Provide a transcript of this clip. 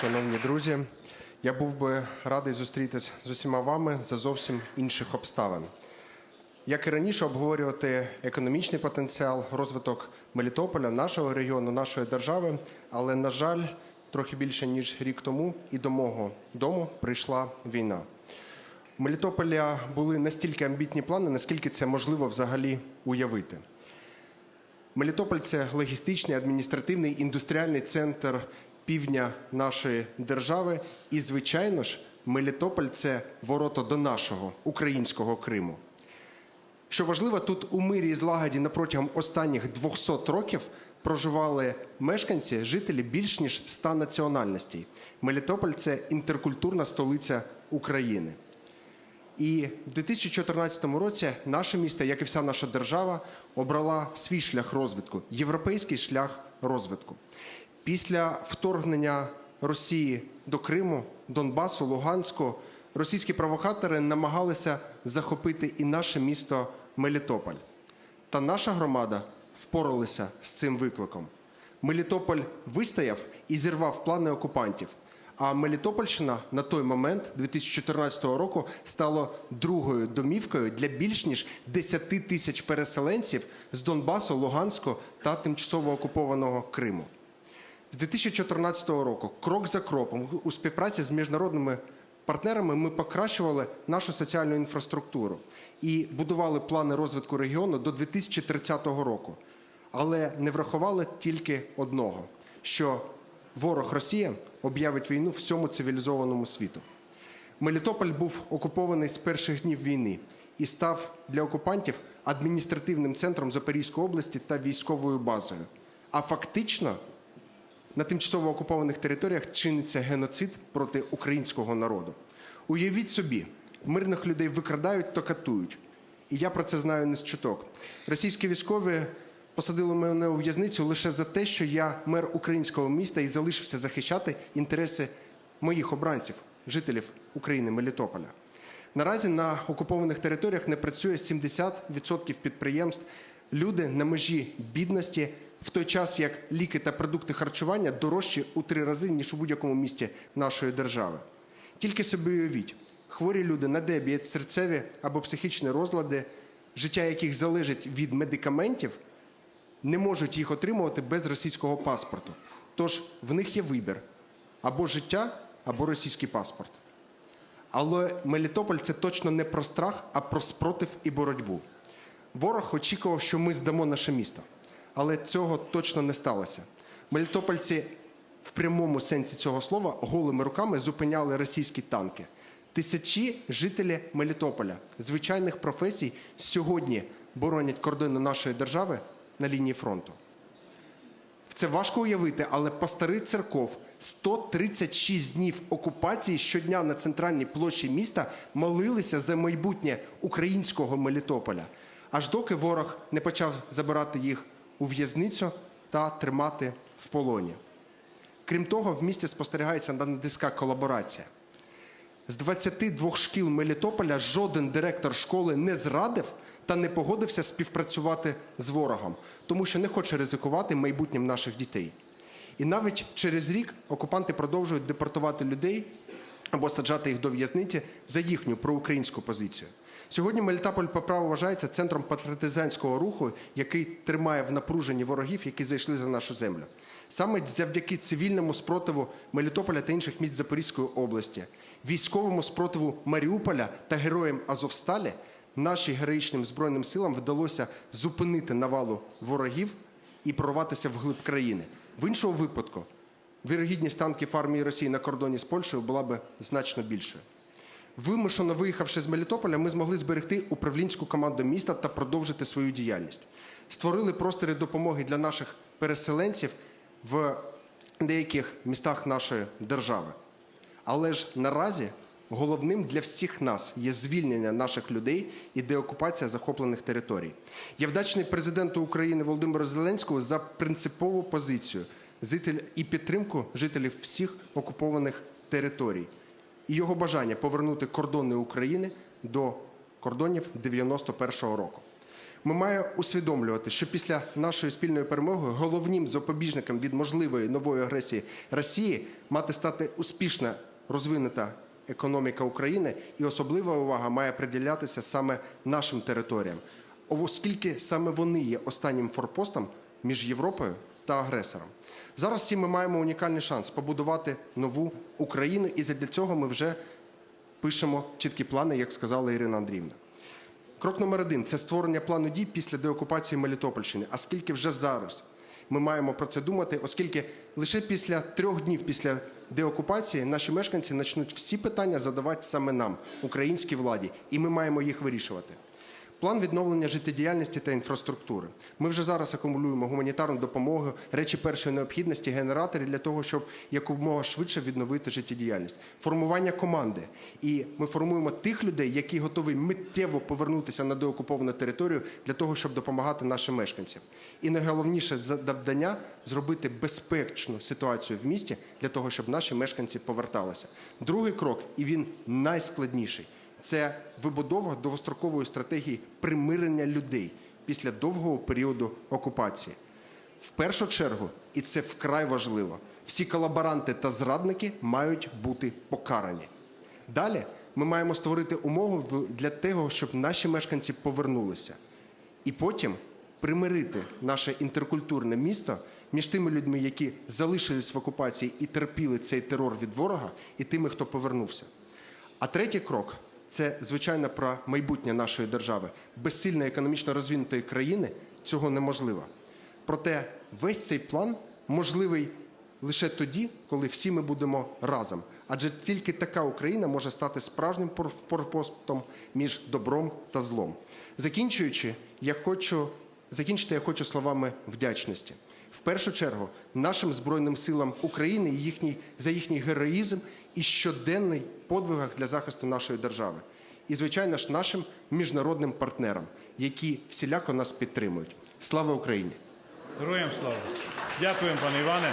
шановні друзі. Я був би радий зустрітись з усіма вами за зовсім інших обставин. Як і раніше, обговорювати економічний потенціал, розвиток Мелітополя, нашого регіону, нашої держави, але, на жаль, трохи більше ніж рік тому і до мого дому прийшла війна. У Мелітополя були настільки амбітні плани, наскільки це можливо взагалі уявити. Мелітополь це логістичний, адміністративний, індустріальний центр півдня нашої держави. І, звичайно ж, Мелітополь це ворота до нашого українського Криму. Що важливо, тут у мирі і злагоді на протягом останніх 200 років проживали мешканці, жителі більш ніж 100 національностей. Мелітополь це інтеркультурна столиця України. І в 2014 році наше місто, як і вся наша держава, обрала свій шлях розвитку європейський шлях розвитку. Після вторгнення Росії до Криму, Донбасу, Луганську, російські провокатори намагалися захопити і наше місто Мелітополь. Та наша громада впоралася з цим викликом. Мелітополь вистояв і зірвав плани окупантів. А Мелітопольщина на той момент, 2014 року, стала другою домівкою для більш ніж 10 тисяч переселенців з Донбасу, Луганську та тимчасово окупованого Криму. З 2014 року, крок за кроком, у співпраці з міжнародними партнерами, ми покращували нашу соціальну інфраструктуру і будували плани розвитку регіону до 2030 року. Але не врахували тільки одного: що ворог Росія об'явить війну всьому цивілізованому світу. Мелітополь був окупований з перших днів війни і став для окупантів адміністративним центром Запорізької області та військовою базою. А фактично на тимчасово окупованих територіях чиниться геноцид проти українського народу. Уявіть собі, мирних людей викрадають та катують. І я про це знаю не з чуток. Російські військові посадили мене у в'язницю лише за те, що я мер українського міста і залишився захищати інтереси моїх обранців, жителів України, Мелітополя. Наразі на окупованих територіях не працює 70% підприємств. Люди на межі бідності, в той час як ліки та продукти харчування дорожчі у три рази, ніж у будь-якому місті нашої держави. Тільки собі уявіть, хворі люди на дебіт, серцеві або психічні розлади, життя яких залежить від медикаментів, не можуть їх отримувати без російського паспорту. Тож в них є вибір або життя, або російський паспорт. Але Мелітополь це точно не про страх, а про спротив і боротьбу. Ворог очікував, що ми здамо наше місто, але цього точно не сталося. Мелітопольці в прямому сенсі цього слова голими руками зупиняли російські танки. Тисячі жителів Мелітополя, звичайних професій, сьогодні боронять кордони нашої держави на лінії фронту. Це важко уявити, але пастори церков 136 днів окупації щодня на центральній площі міста молилися за майбутнє українського Мелітополя, аж доки ворог не почав забирати їх у в'язницю та тримати в полоні. Крім того, в місті спостерігається надиска колаборація. З 22 шкіл Мелітополя жоден директор школи не зрадив та не погодився співпрацювати з ворогом, тому що не хоче ризикувати майбутнім наших дітей. І навіть через рік окупанти продовжують депортувати людей або саджати їх до в'язниці за їхню проукраїнську позицію. Сьогодні Мелітополь по праву вважається центром патріотизанського руху, який тримає в напруженні ворогів, які зайшли за нашу землю. Саме завдяки цивільному спротиву Мелітополя та інших міст Запорізької області, військовому спротиву Маріуполя та героям Азовсталі нашим героїчним збройним силам вдалося зупинити навалу ворогів і прорватися вглиб країни. В іншому випадку вірогідність танків армії Росії на кордоні з Польщею була би значно більшою. Вимушено виїхавши з Мелітополя, ми змогли зберегти управлінську команду міста та продовжити свою діяльність. Створили простори допомоги для наших переселенців в деяких містах нашої держави. Але ж наразі головним для всіх нас є звільнення наших людей і деокупація захоплених територій. Я вдячний президенту України Володимиру Зеленському за принципову позицію і підтримку жителів всіх окупованих територій і його бажання повернути кордони України до кордонів 91-го року. Ми маємо усвідомлювати, що після нашої спільної перемоги головним запобіжником від можливої нової агресії Росії мати стати успішна розвинута економіка України, і особлива увага має приділятися саме нашим територіям, оскільки саме вони є останнім форпостом між Європою та агресором. Зараз всі ми маємо унікальний шанс побудувати нову Україну, і для цього ми вже пишемо чіткі плани, як сказала Ірина Андріївна. Крок номер один це створення плану дій після деокупації Мелітопольщини. А скільки вже зараз ми маємо про це думати, оскільки лише після трьох днів після деокупації наші мешканці почнуть всі питання задавати саме нам, українській владі, і ми маємо їх вирішувати. План відновлення життєдіяльності та інфраструктури. Ми вже зараз акумулюємо гуманітарну допомогу, речі першої необхідності, генератори для того, щоб якомога швидше відновити життєдіяльність. Формування команди. І ми формуємо тих людей, які готові миттєво повернутися на деокуповану територію для того, щоб допомагати нашим мешканцям. І найголовніше завдання зробити безпечну ситуацію в місті для того, щоб наші мешканці поверталися. Другий крок, і він найскладніший це вибудова довгострокової стратегії примирення людей після довгого періоду окупації. В першу чергу, і це вкрай важливо, всі колаборанти та зрадники мають бути покарані. Далі ми маємо створити умови для того, щоб наші мешканці повернулися. І потім примирити наше інтеркультурне місто між тими людьми, які залишились в окупації і терпіли цей терор від ворога, і тими, хто повернувся. А третій крок це звичайно про майбутнє нашої держави. Без сильної економічно розвинутої країни цього неможливо. Проте весь цей план можливий лише тоді, коли всі ми будемо разом. Адже тільки така Україна може стати справжнім пор- форпостом між добром та злом. Закінчуючи, я хочу закінчити я хочу словами вдячності. В першу чергу нашим Збройним силам України і їхній, за їхній героїзм і щоденний подвигах для захисту нашої держави. І, звичайно ж, нашим міжнародним партнерам, які всіляко нас підтримують. Слава Україні! Героям слава. Дякуємо, пане Іване.